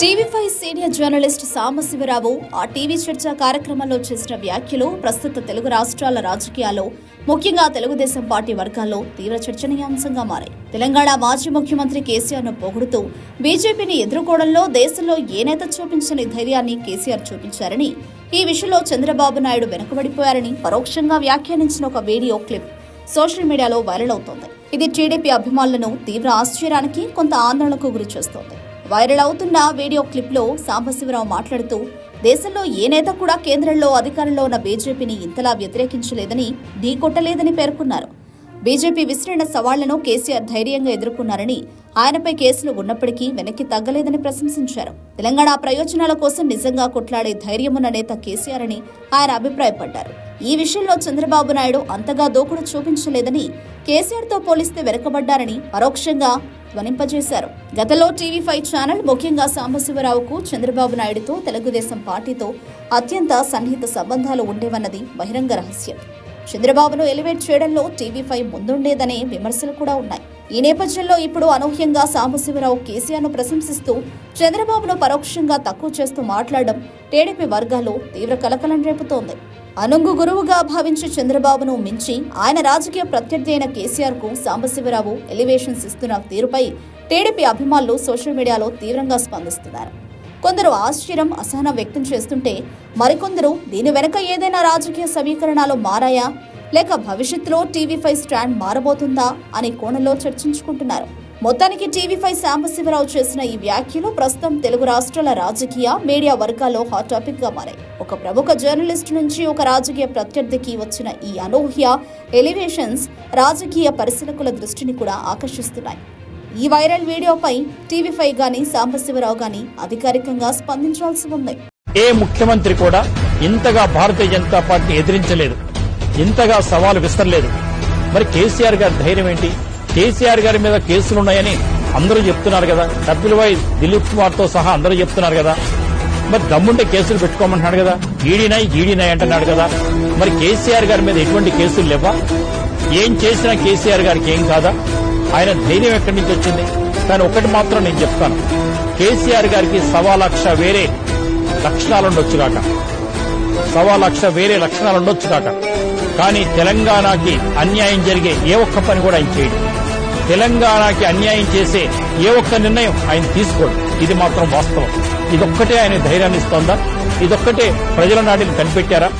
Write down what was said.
Senior journalist Sambasiva Rao ఆ TV చర్చ కార్యక్రమంలో చేసిన వ్యాఖ్యలు ప్రస్తుత తెలుగు రాష్ట్రాల రాజకీయాల్లో ముఖ్యంగా తెలుగుదేశం పార్టీ వర్గాల్లో తీవ్ర చర్చనీయాంశంగా మారాయి. తెలంగాణ మాజీ ముఖ్యమంత్రి కేసీఆర్ను పొగుడుతూ బీజేపీని ఎదుర్కోవడంలో దేశంలో ఏ నేత చూపించని ధైర్యాన్ని కేసీఆర్ చూపించారని ఈ విషయంలో చంద్రబాబు నాయుడు వెనుకబడిపోయారని పరోక్షంగా వ్యాఖ్యానించిన ఒక వీడియో క్లిప్ సోషల్ మీడియాలో వైరల్ అవుతోంది. ఇది టీడీపీ అభిమానులను తీవ్ర ఆశ్చర్యానికి కొంత ఆందోళనకు గురి చేస్తోంది వైరల్ అవుతున్న వీడియో క్లిప్లో సాంబశివరావు మాట్లాడుతూ దేశంలో ఏ నేత కూడా కేంద్రంలో అధికారంలో ఉన్న బీజేపీని ఇంతలా వ్యతిరేకించలేదని ఢీకొట్టలేదని పేర్కొన్నారు. బీజేపీ విసిరిన సవాళ్ళను కేసీఆర్ ధైర్యంగా ఎదుర్కొన్నారని ఆయనపై కేసులు ఉన్నప్పటికీ వెనక్కి తగ్గలేదని ప్రశంసించారు. తెలంగాణ ప్రయోజనాల కోసం నిజంగా కొట్లాడే ధైర్యమున్న నేత కేసీఆర్ అని ఆయన అభిప్రాయపడ్డారు. ఈ విషయంలో చంద్రబాబు నాయుడు అంతగా దోకుడు చూపించలేదని కేసీఆర్తో పోలిస్తే వెనకబడ్డారని పరోక్షంగా ధ్వనింపజేశారు. గతంలో టీవీ ఫైవ్ ఛానల్ ముఖ్యంగా సాంబశివరావుకు చంద్రబాబు నాయుడుతో తెలుగుదేశం పార్టీతో అత్యంత సన్నిహిత సంబంధాలు ఉండేవన్నది బహిరంగ రహస్యం. చంద్రబాబును ఎలివేట్ చేయడంలో టీవీ ఫైవ్ ముందుండేదనే విమర్శలు కూడా ఉన్నాయి. ఈ నేపథ్యంలో ఇప్పుడు అనూహ్యంగా సాంబశివరావు కేసీఆర్ను ప్రశంసిస్తూ చంద్రబాబును పరోక్షంగా తక్కువ చేస్తూ మాట్లాడడం టీడీపీ వర్గాల్లో తీవ్ర కలకలం రేపుతోంది. అనుంగు గురువుగా భావించే చంద్రబాబును మించి ఆయన రాజకీయ ప్రత్యర్థి అయిన కేసీఆర్కు సాంబశివరావు ఎలివేషన్స్ ఇస్తున్న తీరుపై టీడీపీ అభిమానులు సోషల్ మీడియాలో తీవ్రంగా స్పందిస్తున్నారు. కొందరు ఆశ్చర్యం అసహనం వ్యక్తం చేస్తుంటే మరికొందరు దీని వెనుక ఏదైనా రాజకీయ సమీకరణాలు మారాయా? లేక భవిష్యత్తులో టీవీ ఫైవ్ స్టాండ్ మారబోతుందా అనే కోణంలో చర్చించుకుంటున్నారు. మొత్తానికి టీవీ ఫైవ్ సాంబశివరావు చేసిన ఈ వ్యాఖ్యలు ప్రస్తుతం తెలుగు రాష్ట్రాల రాజకీయ మీడియా వర్గాల్లో హాట్ టాపిక్గా మారాయి. ఒక ప్రముఖ జర్నలిస్ట్ నుంచి ఒక రాజకీయ ప్రత్యర్థికి వచ్చిన ఈ అనూహ్య ఎలివేషన్స్ రాజకీయ పరిశీలకుల దృష్టిని కూడా ఆకర్షిస్తున్నాయి. ఈ వైరల్ వీడియోపై టీవీ ఫైవ్ గాని సాంబశివరావు గాని అధికారికంగా స్పందించాల్సి ఉంది. ఏ ముఖ్యమంత్రి కూడా ఇంతగా భారతీయ జనతా పార్టీ ఎదిరించలేదు. ఇంతగా సవాలు విస్తరలేదు. మరి కేసీఆర్ గారి ధైర్యం ఏంటి? కేసీఆర్ గారి మీద కేసులున్నాయని అందరూ చెప్తున్నారు కదా. కపిల్వాయ్ దిలీప్ కుమార్తో సహా అందరూ చెప్తున్నారు కదా. మరి దమ్ముంటే కేసులు పెట్టుకోమంటున్నాడు కదా. ఈడీనాయి ఈడీనాయి అంటున్నాడు కదా. మరి కేసీఆర్ గారి మీద ఎటువంటి కేసులు లేవా? ఏం చేసినా కేసీఆర్ గారికి ఏం కాదా? ఆయన ధైర్యం ఎక్కడి నుంచి వచ్చింది? కానీ ఒకటి మాత్రం నేను చెప్తాను. కేసీఆర్ గారికి సవా లక్ష వేరే లక్షణాలుండొచ్చు కాక సవా లక్ష వేరే లక్షణాలు ఉండొచ్చు కాక కానీ తెలంగాణకి అన్యాయం జరిగే ఏ ఒక్క పని కూడా ఆయన చేయడు. తెలంగాణకి అన్యాయం చేసే ఏ ఒక్క నిర్ణయం ఆయన తీసుకోడు. ఇది మాత్రం వాస్తవం. ఇదొక్కటే ఆయన ధైర్యాన్ని ఇస్తోందా? ఇదొక్కటే ప్రజల నాటిని కనిపెట్టారా?